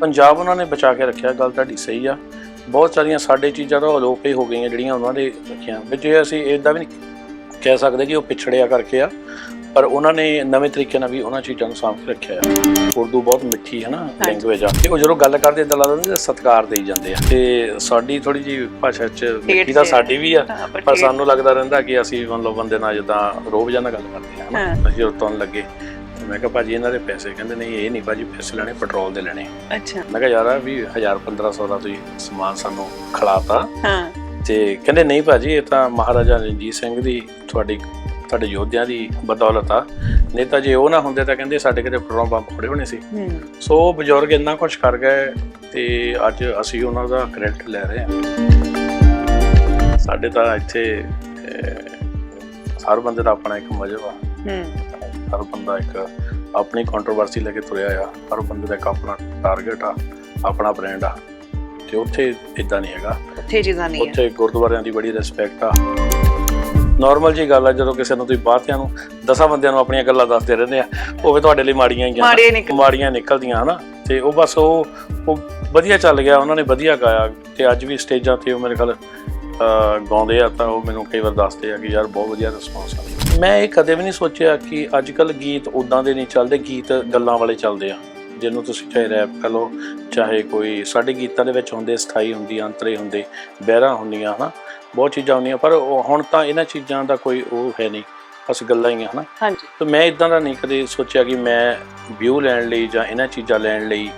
ਪੰਜਾਬ ਉਹਨਾਂ ਨੇ ਬਚਾ ਕੇ ਰੱਖਿਆ ਗੱਲ ਤੁਹਾਡੀ ਸਹੀ ਆ। ਬਹੁਤ ਸਾਰੀਆਂ ਸਾਡੇ ਚੀਜ਼ਾਂ ਤਾਂ ਅਲੋਪ ਹੀ ਹੋ ਗਈਆਂ ਜਿਹੜੀਆਂ ਉਹਨਾਂ ਦੇ ਰੱਖੀਆਂ। ਵੀ ਜੇ ਅਸੀਂ ਇਦਾਂ ਵੀ ਨਹੀਂ ਕਹਿ ਸਕਦੇ ਕਿ ਉਹ ਪਿਛੜਿਆ ਕਰਕੇ ਆ ਪਰ ਉਹਨਾਂ ਨੇ ਨਵੇਂ ਤਰੀਕੇ ਨਾਲ ਵੀ ਉਹਨਾਂ ਚੀਜ਼ਾਂ ਨੂੰ ਸਾਂਭ ਕੇ ਰੱਖਿਆ ਆ। ਉਰਦੂ ਬਹੁਤ ਮਿੱਠੀ ਹੈ ਨਾ ਲੈਂਗੁਏਜ ਆ। ਤੇ ਉਹ ਜਦੋਂ ਗੱਲ ਕਰਦੇ ਇਦਾਂ ਲੱਗਦਾ ਹੁੰਦਾ ਸਤਿਕਾਰ ਦੇਈ ਜਾਂਦੇ ਆ। ਤੇ ਸਾਡੀ ਥੋੜੀ ਜੀ ਭਾਸ਼ਾ ਚ ਮਿੱਠੀ ਤਾਂ। ਸਾਡੀ ਵੀ ਆ ਪਰ ਸਾਨੂੰ ਲੱਗਦਾ ਰਹਿੰਦਾ ਕਿ ਅਸੀਂ ਮਤਲਬ ਬੰਦੇ ਨਾਲ ਜਿੱਦਾਂ ਰੋਬ ਜਾਂ ਨਾਲ ਗੱਲ ਕਰਦੇ ਆ। ਹਨਾ ਅਸੀਂ ਜਦੋਂ ਤੁਰਨ ਲੱਗੇ। ਤੇ ਮੈਂ ਕਿਹਾ ਭਾਜੀ ਇਹਨਾਂ ਦੇ ਪੈਸੇ ਕਹਿੰਦੇ ਨਹੀਂ ਇਹ ਨਹੀਂ ਭਾਜੀ ਪੈਸੇ ਲੈਣੇ ਪੈਟਰੋਲ ਦੇ ਲੈਣੇ। ਅੱਛਾ। ਮੈਂ ਕਿਹਾ ਯਾਰ ਵੀ 1000 1500 ਦਾ ਤੁਸੀਂ ਸਮਾਨ ਸਾਨੂੰ ਖਿਲਾਤਾ। ਹਾਂ। ਤੇ ਕਹਿੰਦੇ ਨਹੀਂ ਭਾਜੀ ਇਹ ਤਾਂ ਮਹਾਰਾਜਾ ਰਣਜੀਤ ਸਿੰਘ ਦੀ ਤੁਹਾਡੀ ਤੁਹਾਡੇ ਯੋਧਿਆਂ ਦੀ ਬਦੌਲਤ ਆ। ਨਹੀਂ ਤਾਂ ਜੇ ਉਹ ਨਾ ਹੁੰਦੇ ਤਾਂ ਕਹਿੰਦੇ ਸਾਡੇ ਕਿਤੇ ਪੈਟਰੋਲ ਪੰਪ ਖੜੇ ਹੋਣੇ ਸੀ। ਸੋ ਬਜ਼ੁਰਗ ਇੰਨਾ ਕੁਝ ਕਰ ਗਏ ਤੇ ਅੱਜ ਅਸੀਂ ਉਹਨਾਂ ਦਾ ਕ੍ਰੈਡਿਟ ਲੈ ਰਹੇ ਹਾਂ। ਸਾਡੇ ਤਾਂ ਇੱਥੇ ਹਰ ਬੰਦੇ ਦਾ ਆਪਣਾ ਇੱਕ ਮਜ਼ਹਬ ਆ। ਹੂੰ। ਹਰ ਬੰਦਾ ਇੱਕ ਆਪਣੀ ਕੰਟਰੋਵਰਸੀ ਲੈ ਕੇ ਤੁਰਿਆ ਆ ਹਰ ਬੰਦੇ ਦਾ ਇੱਕ ਆਪਣਾ ਟਾਰਗੇਟ ਆ ਆਪਣਾ ਬ੍ਰਾਂਡ ਆ ਤੇ ਉੱਥੇ ਇਦਾਂ ਨਹੀਂ ਹੈਗਾ। ਉੱਥੇ ਚੀਜ਼ਾਂ ਨਹੀਂ ਹੈ ਉੱਥੇ ਗੁਰਦੁਆਰਿਆਂ ਦੀ ਬੜੀ ਰਿਸਪੈਕਟ ਆ। ਨਾਰਮਲ ਜੀ ਗੱਲ ਆ ਜਦੋਂ ਕਿਸੇ ਨੂੰ ਤੁਸੀਂ ਬਾਹਰਿਆਂ ਨੂੰ ਦਸਾਂ ਬੰਦਿਆਂ ਨੂੰ ਆਪਣੀਆਂ ਗੱਲਾਂ ਦੱਸਦੇ ਰਹਿੰਦੇ ਆ ਉਹ ਵੀ ਤੁਹਾਡੇ ਲਈ ਮਾੜੀਆਂ ਹੀ ਆ। ਮਾੜੀਆਂ ਨਿਕਲਦੀਆਂ। ਹਨਾ? ਤੇ ਉਹ ਬਸ ਉਹ ਉਹ ਵਧੀਆ ਚੱਲ ਗਿਆ ਉਹਨਾਂ ਨੇ ਵਧੀਆ ਗਾਇਆ। ਤੇ ਅੱਜ ਵੀ ਸਟੇਜਾਂ ਤੇ ਉਹ ਮੇਰੇ ਖਿਆਲ ਗਾਉਂਦੇ ਆ ਤਾਂ ਉਹ ਮੈਨੂੰ ਕਈ ਵਾਰ ਦੱਸਦੇ ਆ ਕਿ ਯਾਰ ਬਹੁਤ ਵਧੀਆ ਰਿਸਪੌਂਸ ਆ। ਮੈਂ ਇਹ ਕਦੇ ਵੀ ਨਹੀਂ ਸੋਚਿਆ ਕਿ ਅੱਜ ਕੱਲ ਗੀਤ ਉਦਾਂ ਦੇ ਨਹੀਂ ਚੱਲਦੇ ਗੀਤ ਗੱਲਾਂ ਵਾਲੇ ਚੱਲਦੇ ਆ। ਜਿਹਨੂੰ ਤੁਸੀਂ ਚਾਹੇ ਰੈਪ ਕਹ ਲਓ ਚਾਹੇ ਕੋਈ ਸਾਡੇ ਗੀਤਾਂ ਦੇ ਵਿੱਚ ਹੁੰਦੇ ਸਥਾਈ ਹੁੰਦੀ ਅੰਤਰੇ ਹੁੰਦੇ ਬਹਿਰਾਂ ਹੁੰਦੀਆਂ ਹਨਾ? ਬਹੁਤ ਚੀਜ਼ਾਂ ਹੁੰਦੀਆਂ ਪਰ ਉਹ ਹੁਣ ਤਾਂ ਇਹਨਾਂ ਚੀਜ਼ਾਂ ਦਾ ਕੋਈ ਉਹ ਹੈ ਨਹੀਂ। ਬਸ ਗੱਲਾਂ ਹੀ ਆ ਹਨਾ? ਹਾਂਜੀ। ਤੇ ਮੈਂ ਇਦਾਂ ਦਾ ਨਹੀਂ ਕਦੇ ਸੋਚਿਆ ਕਿ ਮੈਂ ਵਿਊ ਲੈਣ ਲਈ ਜਾਂ ਇਹਨਾਂ ਚੀਜ਼ਾਂ ਲੈਣ ਲਈ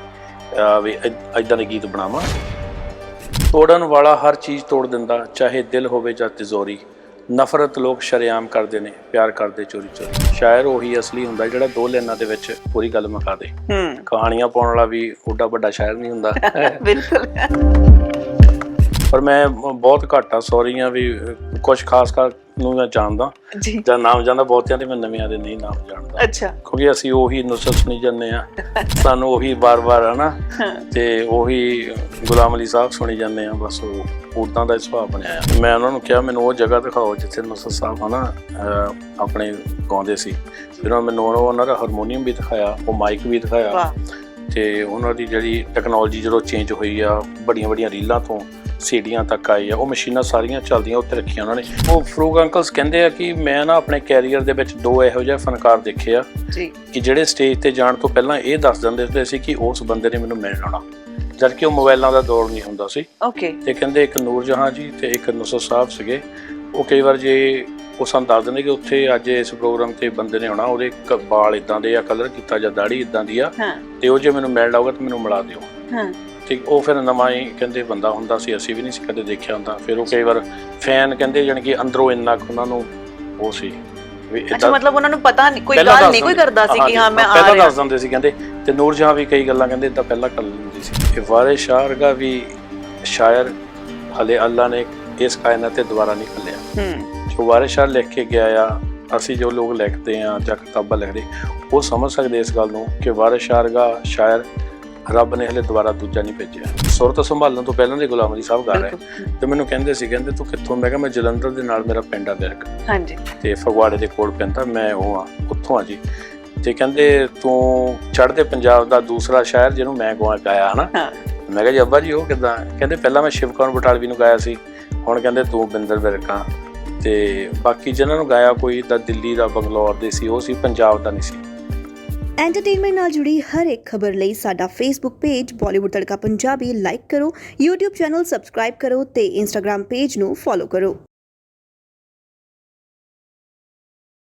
ਵੀ ਇਦਾਂ ਦੇ ਗੀਤ ਬਣਾਵਾਂ। ਤੋੜਨ ਵਾਲਾ ਹਰ ਚੀਜ਼ ਤੋੜ ਦਿੰਦਾ ਚਾਹੇ ਦਿਲ ਹੋਵੇ ਜਾਂ ਤਿਜੋਰੀ। ਨਫ਼ਰਤ ਲੋਕ ਸ਼ਰੇਆਮ ਕਰਦੇ ਨੇ ਪਿਆਰ ਕਰਦੇ ਚੋਰੀ ਚੋਰੀ। ਸ਼ਾਇਰ ਉਹੀ ਅਸਲੀ ਹੁੰਦਾ ਜਿਹੜਾ ਦੋ ਲਾਈਨਾਂ ਦੇ ਵਿੱਚ ਪੂਰੀ ਗੱਲ ਮੁਕਾ ਦੇ। ਹੂੰ। ਕਹਾਣੀਆਂ ਪਾਉਣ ਵਾਲਾ ਵੀ ਓਡਾ ਵੱਡਾ ਸ਼ਾਇਰ ਨਹੀਂ ਹੁੰਦਾ। ਬਿਲਕੁਲ। ਪਰ ਮੈਂ ਬਹੁਤ ਘੱਟ ਆ ਸੌਰੀ ਆ ਵੀ ਕੁਝ ਖਾਸ ਕਰ ਨੂੰ ਮੈਂ ਜਾਣਦਾ। ਜੀ। ਜਾਂ ਨਾਮ ਜਾਣਦਾ ਬਹੁਤਿਆਂ ਦੇ ਮੈਂ ਨਵਿਆਂ ਦੇ ਨਹੀਂ ਨਾਮ ਜਾਣਦਾ। ਅੱਛਾ। ਕਿਉਂਕਿ ਅਸੀਂ ਉਹੀ ਨੁਸਰਤ ਸੁਣੀ ਜਾਂਦੇ ਆ ਸਾਨੂੰ ਉਹੀ ਬਾਰ-ਬਾਰ ਹਨਾ ਤੇ ਉਹੀ ਗੁਲਾਮ ਅਲੀ ਸਾਹਿਬ ਸੁਣੀ ਜਾਂਦੇ ਆ ਬਸ ਉਹ ਉਦਾਂ ਦਾ ਸੁਭਾਅ ਬਣਿਆ ਆ ਮੈਂ ਉਹਨਾਂ ਨੂੰ ਕਿਹਾ ਮੈਨੂੰ ਉਹ ਜਗ੍ਹਾ ਦਿਖਾਓ ਜਿੱਥੇ ਨੁਸਰਤ ਸਾਹਿਬ ਹਨਾ ਆਪਣੇ ਗਾਉਂਦੇ ਸੀ। ਫਿਰ ਉਹਨਾਂ ਮੈਨੂੰ ਉਹਨਾਂ ਦਾ ਹਾਰਮੋਨੀਅਮ ਵੀ ਦਿਖਾਇਆ ਉਹ ਮਾਈਕ ਵੀ ਦਿਖਾਇਆ। ਤੇ ਉਹਨਾਂ ਦੀ ਜਿਹੜੀ ਟੈਕਨੋਲੋਜੀ ਜਦੋਂ ਚੇਂਜ ਹੋਈ ਆ ਵੱਡੀਆਂ ਵੱਡੀਆਂ ਰੀਲਾਂ ਤੋਂ ਸੀਡੀਆਂ ਤੱਕ ਆਈ ਆ ਉਹ ਮਸ਼ੀਨਾਂ ਸਾਰੀਆਂ ਚੱਲਦੀਆਂ ਉੱਤੇ ਰੱਖੀਆਂ ਉਹਨਾਂ ਨੇ। ਉਹ ਫਰੂਕ ਅੰਕਲਸ ਕਹਿੰਦੇ ਆ ਕਿ ਮੈਂ ਨਾ ਆਪਣੇ ਕੈਰੀਅਰ ਦੇ ਵਿੱਚ ਦੋ ਇਹੋ ਜਿਹੇ ਫਨਕਾਰ ਦੇਖੇ ਆ ਜੀ। ਕਿ ਜਿਹੜੇ ਸਟੇਜ ਤੇ ਜਾਣ ਤੋਂ ਪਹਿਲਾਂ ਇਹ ਦੱਸ ਦਿੰਦੇ ਹੁੰਦੇ ਸੀ ਕਿ ਉਸ ਬੰਦੇ ਨੇ ਮੈਨੂੰ ਮਿਲਣ ਆਉਣਾ। ਜਦ ਕਿ ਉਹ ਮੋਬਾਈਲਾਂ ਦਾ ਦੌਰ ਨਹੀਂ ਹੁੰਦਾ ਸੀ। ਓਕੇ। ਤੇ ਕਹਿੰਦੇ ਇੱਕ ਨੂਰ ਜਹਾਂ ਜੀ ਤੇ ਇੱਕ ਨੁਸਰ ਸਾਹਿਬ ਸੀਗੇ। ਉਹ ਕਈ ਵਾਰ ਜੇ ਉਹ ਸਾਨੂੰ ਦੱਸ ਦਿੰਦੇ ਕਿ ਉੱਥੇ ਅੱਜ ਇਸ ਪ੍ਰੋਗਰਾਮ ਤੇ ਬੰਦੇ ਨੇ ਆਉਣਾ ਉਹਦੇ ਕ- ਵਾਲ ਇਦਾਂ ਦੇ ਆ ਕਲਰ ਕੀਤਾ ਜਾਂ ਦਾੜੀ ਇਦਾਂ ਦੀ ਆ। ਹਾਂ। ਤੇ ਉਹ ਜੇ ਮੈਨੂੰ ਮਿਲਣ ਆਊਗਾ ਤਾਂ ਮੈਨੂੰ ਮਿਲਾ ਦਿਓ। ਹਾਂ। ਠੀਕ ਉਹ ਫਿਰ ਨਵਾਂ ਹੀ ਕਹਿੰਦੇ ਬੰਦਾ ਹੁੰਦਾ ਸੀ ਅਸੀਂ ਵੀ ਨਹੀਂ ਸੀ ਕਦੇ ਦੇਖਿਆ ਹੁੰਦਾ। ਫਿਰ ਉਹ ਕਈ ਵਾਰ ਫੈਨ ਕਹਿੰਦੇ ਜਾਣੀ ਕਿ ਅੰਦਰੋਂ ਇੰਨਾ ਕੁ ਉਹਨਾਂ ਨੂੰ ਉਹ ਸੀ ਵੀ ਅੱਛਾ ਮਤਲਬ ਉਹਨਾਂ ਨੂੰ ਪਤਾ ਨਹੀਂ ਕੋਈ ਪਹਿਲਾਂ ਗੱਲ ਦੱਸ ਨਹੀਂ ਕੋਈ ਦਿੰਦੇ- ਕਰਦਾ ਸੀ ਕਿ ਹਾਂਜੀ, ਹਾਂ ਮੈਂ ਆ ਪਹਿਲਾਂ ਰਿਹਾ। ਦੱਸ ਦਿੰਦੇ ਸੀ ਕਹਿੰਦੇ। ਤੇ ਨੂਰ ਜਹਾਂ ਵੀ ਕਈ ਗੱਲਾਂ ਕਹਿੰਦੇ ਇਦਾਂ ਪਹਿਲਾਂ ਕਰ ਲੈਂਦੀ ਸੀ। ਇਹ ਵਾਰਿਸ ਸ਼ਾਹ ਵਰਗਾ ਵੀ ਸ਼ਾਇਰ ਹਲੇ ਅੱਲਾ ਨੇ ਇਸ ਕਾਇਨਾਤ ਤੇ ਦੁਬਾਰਾ ਨਹੀਂ ਖੱਲਿਆ। ਹੂੰ। ਜੋ ਵਾਰਿਸ ਲਿਖ ਕੇ ਗਿਆ ਆ ਅਸੀਂ ਜੋ ਲੋਕ ਲਿਖਦੇ ਆ ਜਾਂ ਕਿਤਾਬਾਂ ਲਿਖਦੇ ਉਹ ਸਮਝ ਸਕਦੇ ਇਸ ਗੱਲ ਨੂੰ ਕਿ ਵਾਰਿਸ ਸ਼ਾਹ ਵਰਗਾ ਸ਼ਾਇਰ ਰੱਬ ਨੇ ਹਲੇ ਦੁਬਾਰਾ ਦੂਜਾ ਨਹੀਂ ਭੇਜਿਆ। ਸੁਰਤ ਸੰਭਾਲਣ ਤੋਂ ਪਹਿਲਾਂ ਦੇ ਗੁਲਾਮ ਅਲੀ ਸਾਹਿਬ ਗਾ ਰਹੇ ਤੇ ਮੈਨੂੰ ਕਹਿੰਦੇ ਸੀ ਕਹਿੰਦੇ ਤੂੰ ਕਿੱਥੋਂ? ਮੈਂ ਕਿਹਾ ਮੈਂ ਜਲੰਧਰ ਦੇ ਨਾਲ ਮੇਰਾ ਪਿੰਡ ਆ ਬਿਰਕ। ਹਾਂਜੀ। ਤੇ ਫਗਵਾੜੇ ਦੇ ਕੋਲ ਪੈਂਦਾ ਮੈਂ ਉਹ ਆ ਉੱਥੋਂ ਆ ਜੀ। ਤੇ ਕਹਿੰਦੇ ਤੂੰ ਚੜ੍ਹਦੇ ਪੰਜਾਬ ਦਾ ਦੂਸਰਾ ਸ਼ਹਿਰ ਜਿਹਨੂੰ ਮੈਂ ਗਵਾ ਗਾਇਆ ਹਨਾ? ਮੈਂ ਕਿਹਾ ਜੀ ਅੱਬਾ ਜੀ ਉਹ ਕਿਦਾਂ? ਕਹਿੰਦੇ ਪਹਿਲਾਂ ਮੈਂ ਸ਼ਿਵਕੌਰ ਬਟਾਲਵੀ ਨੂੰ ਗਾਇਆ ਸੀ। ਹੁਣ ਕਹਿੰਦੇ ਤੂੰ ਬਿੰਦਰ ਬਿਰਕਾਂ। ਤੇ ਬਾਕੀ ਜਿਹਨਾਂ ਨੂੰ ਗਾਇਆ ਕੋਈ ਤਾਂ ਦਿੱਲੀ ਦਾ, ਬੰਗਲੌਰ ਦੇ ਸੀ, ਉਹ ਸੀ, ਪੰਜਾਬ ਦਾ ਨਹੀਂ ਸੀ। ਐਂਟਰਟੇਨਮੈਂਟ ਨਾਲ ਜੁੜੀ ਹਰ ਇੱਕ ਖਬਰ ਲਈ ਸਾਡਾ Facebook page Bollywood Tadka Punjabi like ਕਰੋ, YouTube ਚੈਨਲ ਸਬਸਕ੍ਰਾਈਬ ਕਰੋ ਤੇ Instagram ਪੇਜ ਨੂੰ ਫੋਲੋ ਕਰੋ।